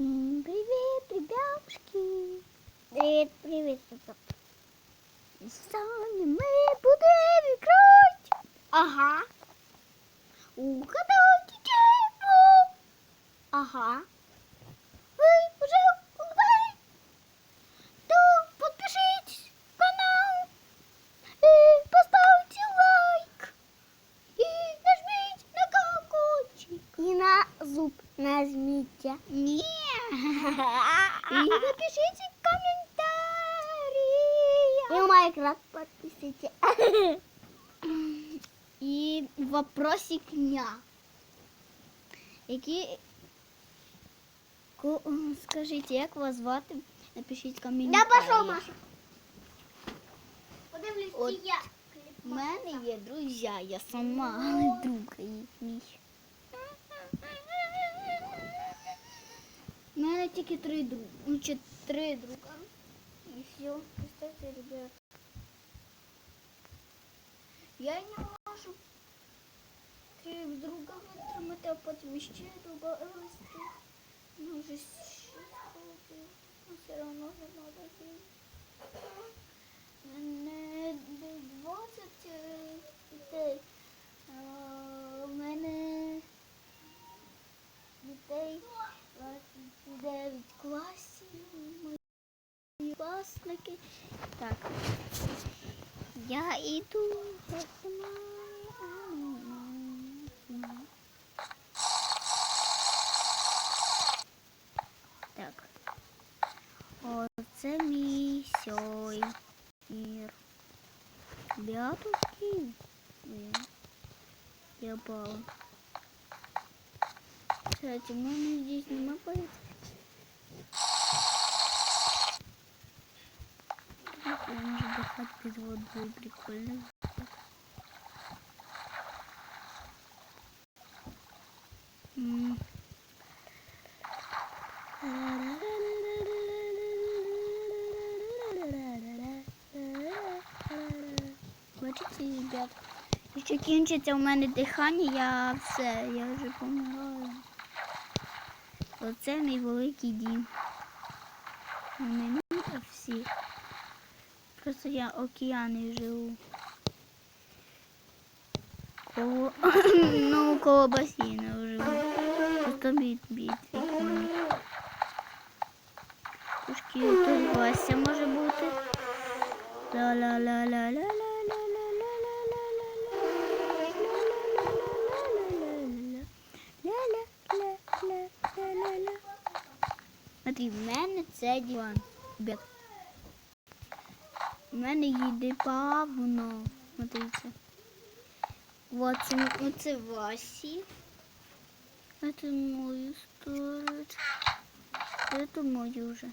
Всім привіт, ребятушки! Привіт, привіт, ребят. Сьогодні ми будемо грати. Ага. Угадайте чего? Ага. Ви вже угадали? То подпишитесь канал і поставте лайк. І нажміть на колокольчик. І на зуб нажмите. Ні. І напишите комментарии. И в Майнкрафт подпишите. І вопросик дня. Які Ко- Скажіть, як вас звати? Напишіть коментарі. Я пошел, Маша. Подивлюсь, От. чи я. У мене є друзі, я сама друг їхній. У мене тільки три друга. Ну, чи три друга. І все. Представте, ребят. Я не можу три друга витримати, а потім ще друга рости. Ну, вже шість років. Ну, все одно не треба мене 20 е, дітей. У мене дітей 29 класів. Мої класники. Так. Я іду. Так. Оце мій сьой мир. Бятушки. Я пала. Кстати, можно здесь нема полиции. Можно дыхать без воды, прикольно. М. Бачите, ребят, якщо кінчиться у мене дихання, я все, я вже помираю. Оце мій великий дім. У мене всі. Просто я океани живу. Коло, ну, коло басейну живу. Просто бід, бід. Трошки тут Вася може бути. Смотри, це диван. Бет. У мене їде павно. Смотрите. Вот оце Васі. Это мою стоит. Это мою уже.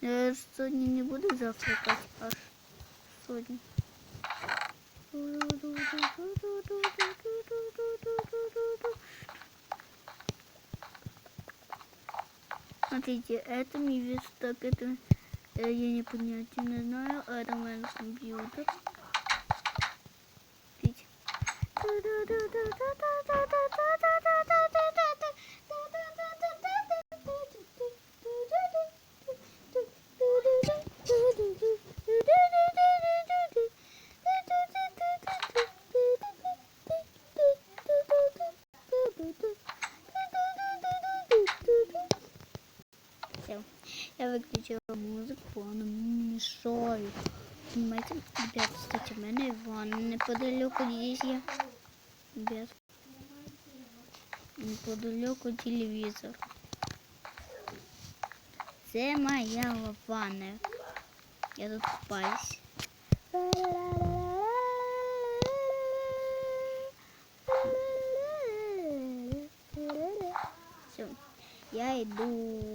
Я сегодня не буду завтракать, аж сегодня. Смотрите, это не верстак, это э, я не понятия не знаю, а это мой компьютер. Видите? Выключила музыку, она мне мешает. Понимаете, ребят, кстати, у меня ванна неподалеку здесь я. Ребят. Неподалеку телевизор. Це моя ванна. Я тут купаюсь. Все. Я иду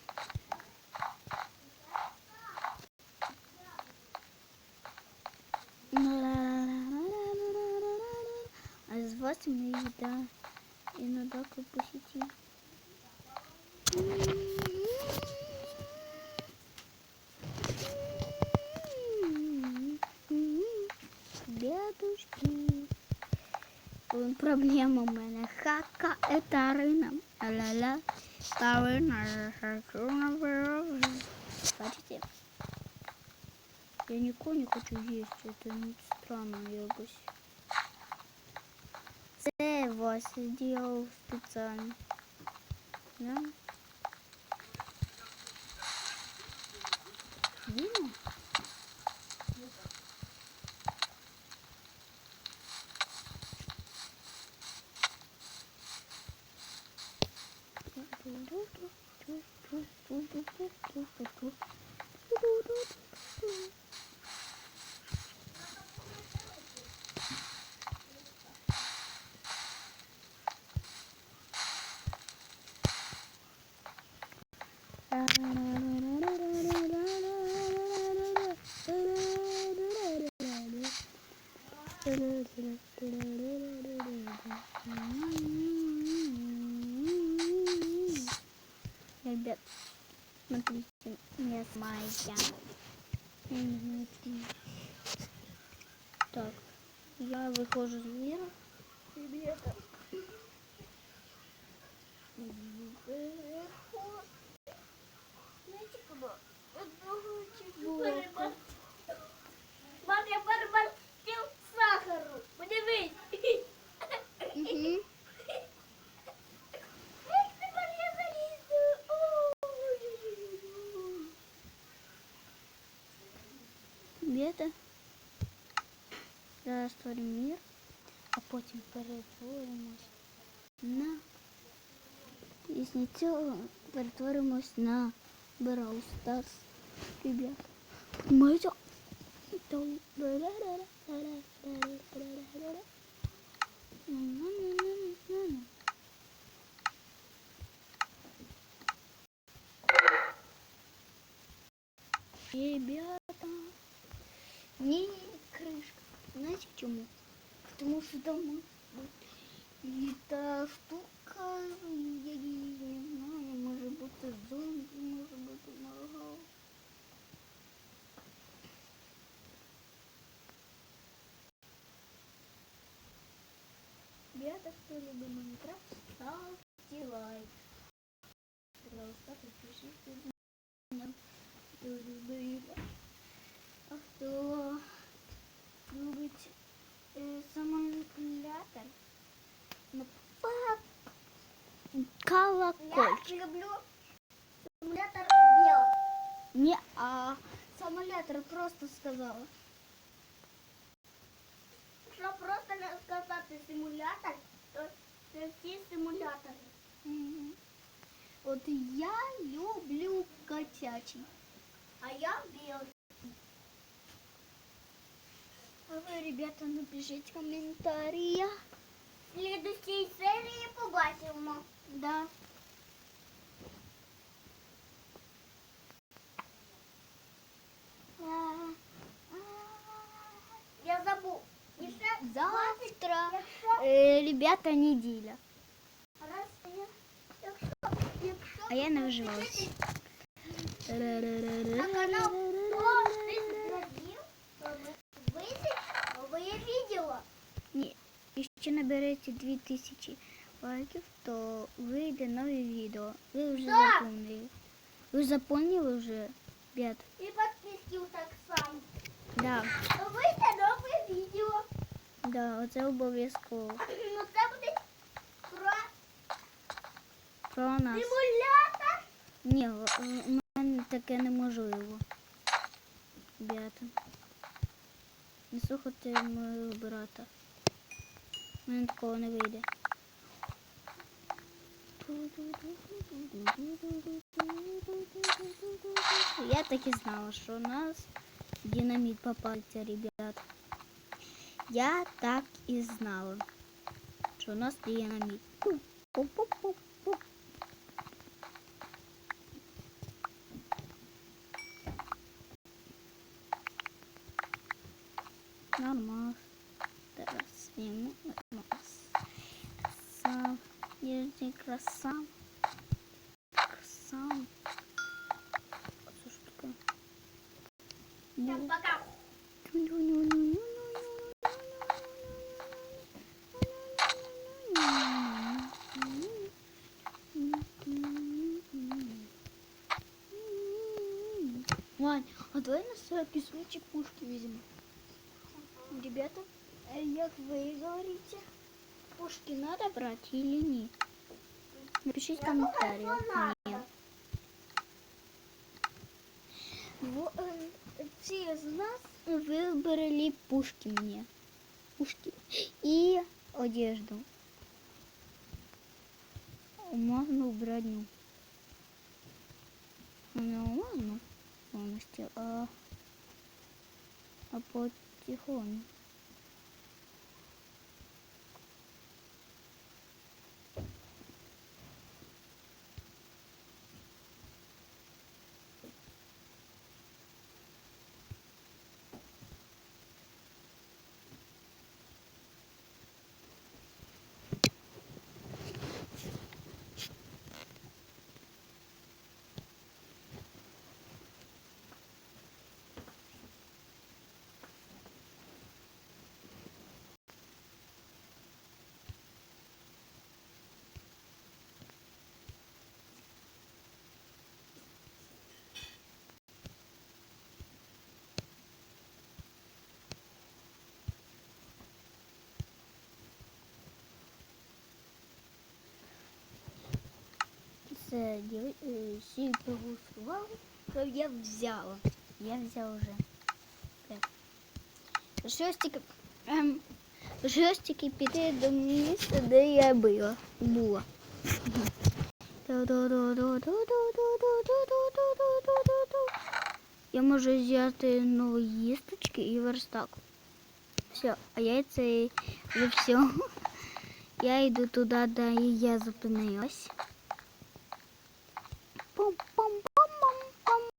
еда. Иногда как по сети. Бедушки. Проблема у мене. Хака это рина. Ла-ла. Тарина. Бачите? Я никого не хочу есть. Это ну, странно якось. Це Вася зробив спеціально. Да? Діма? Ребят, Бета. Зараз створимо мір, а потім перетворимось на. Після цього перетворимось на Brawl Stars. Ребят. Ми це... Что там и та штука, я не знаю, может быть зомби, может быть моргал. Ребята, кто любит Майнкрафт, ставьте лайк. Пожалуйста, подпишитесь на YouTube. А кто любить е, самолятор? Ну, пап, Колокольчик. я люблю симулятор белый. Не, а Симулятор просто сказала. Що просто не сказати симулятор, то це всі симулятори. Мгм. От я люблю котячий. А я білий. А вы, ребята, напишите в комментариях. В слідущій серії побачимо. Да. Я забув. І ще Завтра, Якщо, э, ребята, неделя. раз, я, якщо, якщо А я не виживалась. на канал «О, ти зрадів», то ви- вийде нове відео. Ні, якщо наберете 2000 лайків, то вийде нове відео. Ви вже Так. запомнили. Ви запомнили вже, ребят? Підписків так само. Да, вийде нове відео. да, оце обов'язково. Ну це буде про Про нас. симулятор. Ні, в мене таке неможливо. Ребята. Не слухайте мого брата. У мене такого не вийде. Я так і знала, що у нас динамит попадеться, ребят. Я так і знала, що у нас динамит. Пу-пу-пу-пу. Нормас. Teraz Краса. Краса. Це ж таке? Ну, Всем пока. Вань, а давай на случай пушки возьмем. Ребята, Э, Как вы говорите? Пушки надо брать или нет? Напишите в комментариях. Нет. Во- э, Все из нас Выбрали пушки мне. Пушки. И одежду. Можно убрать, ну. Ну, можно полностью, а, а потихоньку. Це діви- е, всі проголосували, що я взяла. Я взяла вже. Так. Щось тільки, ем, щось тільки піти до місця, де я була. була. Я можу взяти нові їсточки і верстак. Все, а я це вже все. Я йду туди, де я зупинилась. Boom.